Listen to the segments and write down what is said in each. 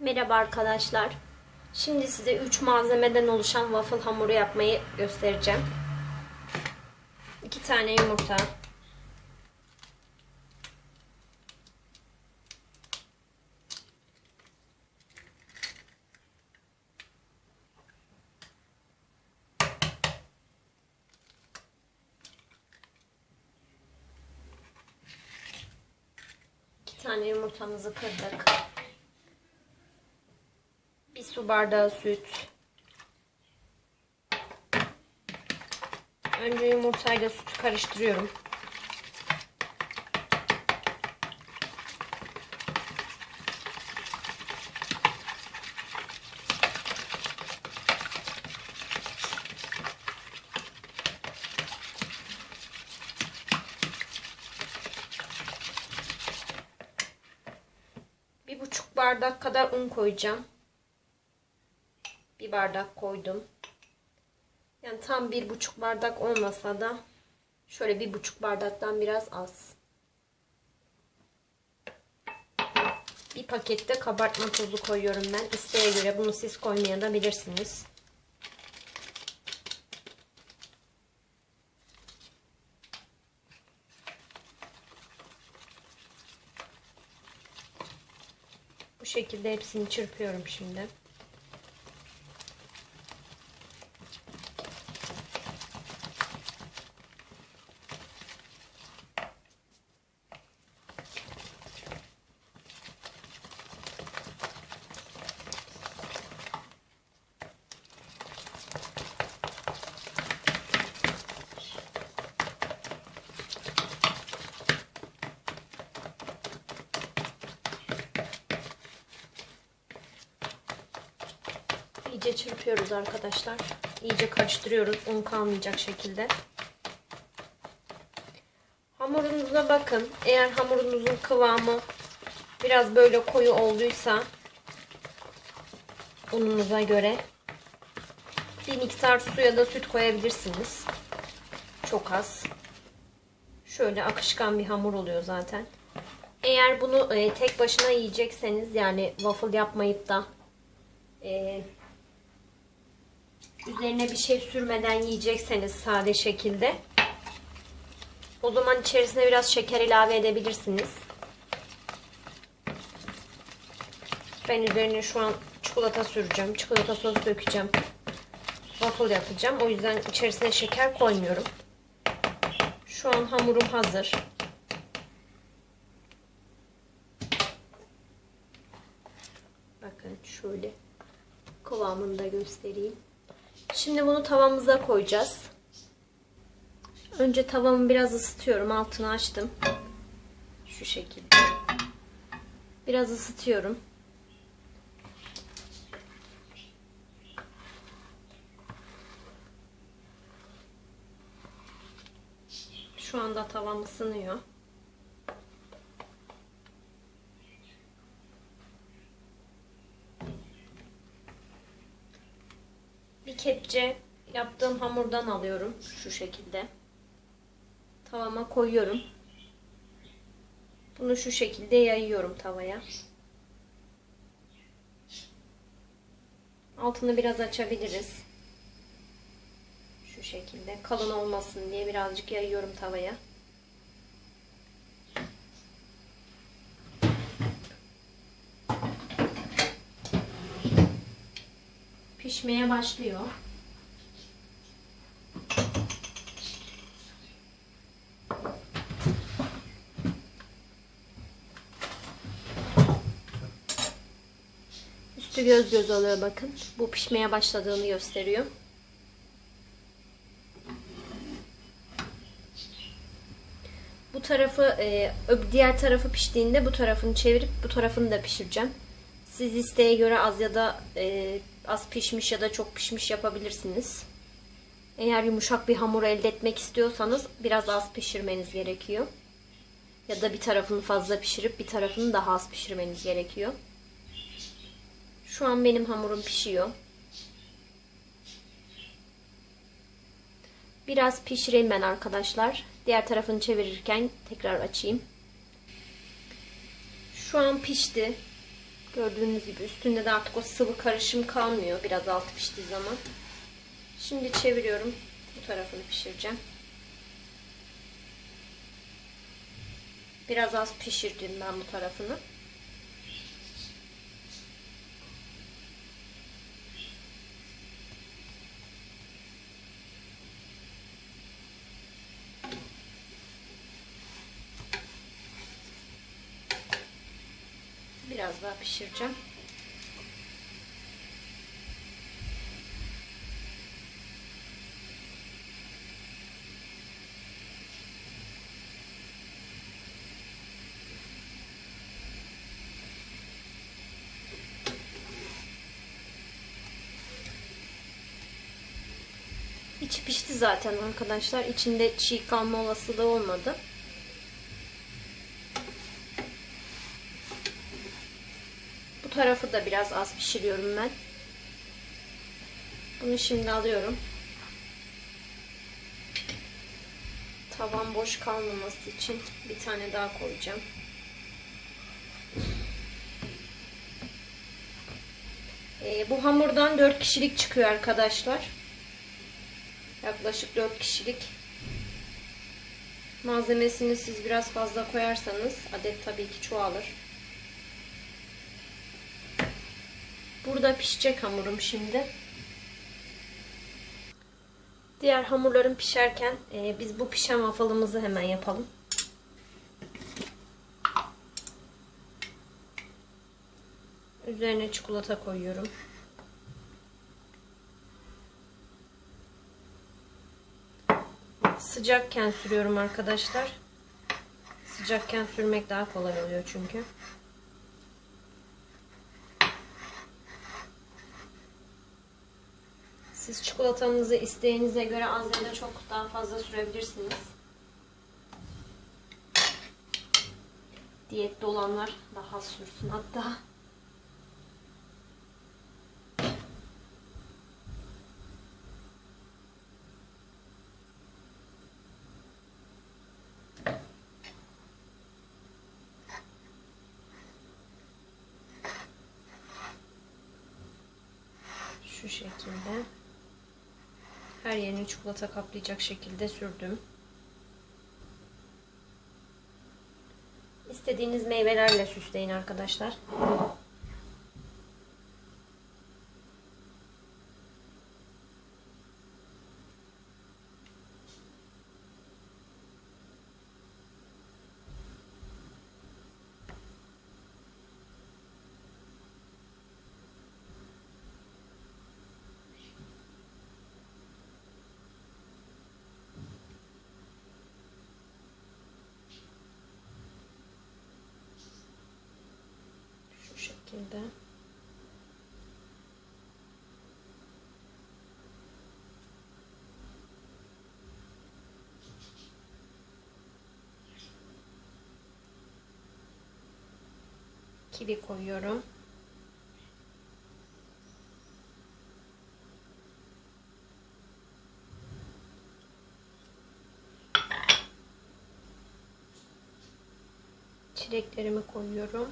Merhaba arkadaşlar. Şimdi size 3 malzemeden oluşan waffle hamuru yapmayı göstereceğim. 2 tane yumurta. İki tane yumurtamızı kırdık. Su bardağı süt. Önce yumurtayla sütü karıştırıyorum. Bardak kadar un koyacağım. Bir bardak koydum. Yani tam bir buçuk bardak olmasa da şöyle bir buçuk bardaktan biraz az. Bir pakette kabartma tozu koyuyorum ben. İsteğe göre bunu siz koymaya da bilirsiniz. Bu şekilde hepsini çırpıyorum şimdi. İyice çırpıyoruz arkadaşlar. İyice karıştırıyoruz. Un kalmayacak şekilde. Hamurunuza bakın. Eğer hamurunuzun kıvamı biraz böyle koyu olduysa ununuza göre bir miktar su ya da süt koyabilirsiniz. Çok az. Şöyle akışkan bir hamur oluyor zaten. Eğer bunu e, tek başına yiyecekseniz yani waffle yapmayıp da e, üzerine bir şey sürmeden yiyecekseniz sade şekilde o zaman içerisine biraz şeker ilave edebilirsiniz. Ben üzerine şu an çikolata süreceğim. Çikolata sos dökeceğim. Waffle yapacağım. O yüzden içerisine şeker koymuyorum. Şu an hamurum hazır. Bakın şöyle kıvamını da göstereyim. Şimdi bunu tavamıza koyacağız. Önce tavamı biraz ısıtıyorum. Altını açtım. Şu şekilde. Biraz ısıtıyorum. Şu anda tavam ısınıyor. Bir kepçe yaptığım hamurdan alıyorum şu şekilde. Tavama koyuyorum. Bunu şu şekilde yayıyorum tavaya. Altını biraz açabiliriz. Şu şekilde kalın olmasın diye birazcık yayıyorum tavaya. Pişmeye başlıyor. Üstü göz göz oluyor bakın. Bu pişmeye başladığını gösteriyor. Bu tarafı, e, diğer tarafı piştiğinde bu tarafını çevirip bu tarafını da pişireceğim. Siz isteğe göre az ya da e, az pişmiş ya da çok pişmiş yapabilirsiniz. Eğer yumuşak bir hamur elde etmek istiyorsanız biraz az pişirmeniz gerekiyor. Ya da bir tarafını fazla pişirip bir tarafını daha az pişirmeniz gerekiyor. Şu an benim hamurum pişiyor. Biraz pişireyim ben arkadaşlar. Diğer tarafını çevirirken tekrar açayım. Şu an pişti. Gördüğünüz gibi üstünde de artık o sıvı karışım kalmıyor biraz altı piştiği zaman. Şimdi çeviriyorum. Bu tarafını pişireceğim. Biraz az pişirdim ben bu tarafını. Biraz daha pişireceğim. İçi pişti zaten arkadaşlar. İçinde çiğ kalma olasılığı olmadı. Tarafı da biraz az pişiriyorum ben. Bunu şimdi alıyorum. Tavan boş kalmaması için bir tane daha koyacağım. Ee, bu hamurdan 4 kişilik çıkıyor arkadaşlar. Yaklaşık 4 kişilik. Malzemesini siz biraz fazla koyarsanız adet tabii ki çoğalır. Burada pişecek hamurum şimdi. Diğer hamurlarım pişerken e, biz bu pişen waffle'ımızı hemen yapalım. Üzerine çikolata koyuyorum. Sıcakken sürüyorum arkadaşlar. Sıcakken sürmek daha kolay oluyor çünkü. Siz çikolatanızı isteğinize göre az ya da çok daha fazla sürebilirsiniz. Diyette olanlar daha sürsün hatta. Şu şekilde. Her yerini çikolata kaplayacak şekilde sürdüm. İstediğiniz meyvelerle süsleyin arkadaşlar. Şu şekilde. Kivi koyuyorum. Çileklerimi koyuyorum.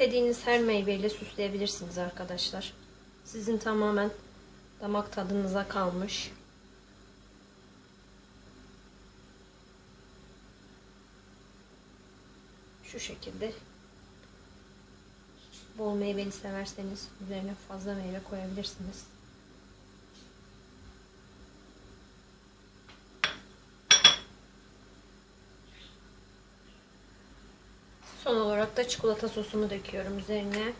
İstediğiniz her meyveyle süsleyebilirsiniz arkadaşlar. Sizin tamamen damak tadınıza kalmış. Şu şekilde bol meyveli severseniz üzerine fazla meyve koyabilirsiniz. Son olarak da çikolata sosumu döküyorum üzerine.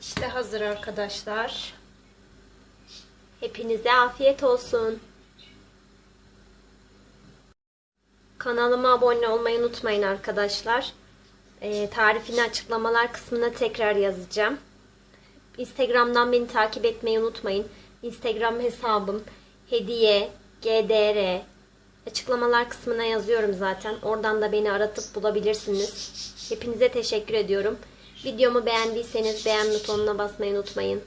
İşte hazır arkadaşlar. Hepinize afiyet olsun. Kanalıma abone olmayı unutmayın arkadaşlar. Ee, tarifini açıklamalar kısmına tekrar yazacağım. Instagram'dan beni takip etmeyi unutmayın. Instagram hesabım hediye gdr açıklamalar kısmına yazıyorum zaten. Oradan da beni aratıp bulabilirsiniz. Hepinize teşekkür ediyorum. Videomu beğendiyseniz beğen butonuna basmayı unutmayın.